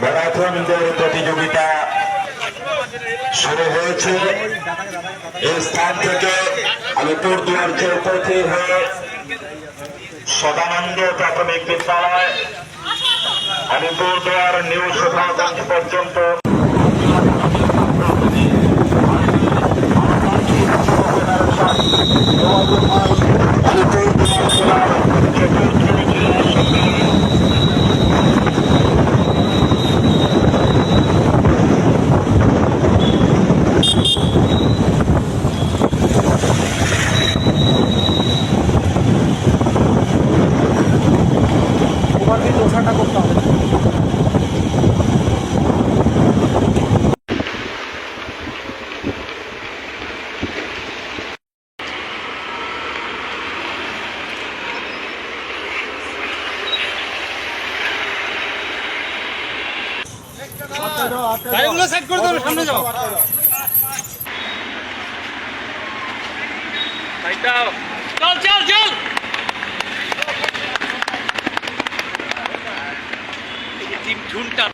প্রথমদের প্রতিযোগিতা শুরু হয়েছে। এই স্থান থেকে আলিপুরদুয়ার চৌপথে হয়ে সদানন্দ প্রাথমিক বিদ্যালয় আলিপুরদুয়ার নিউ সুধাগঞ্জ পর্যন্ত। আলিপুরদুয়ার কিন্তু ওঠাটা করতে হবে। গাড়িগুলো সাইড করে দাও সামনে যাও। চল চল চল। ঝুনটা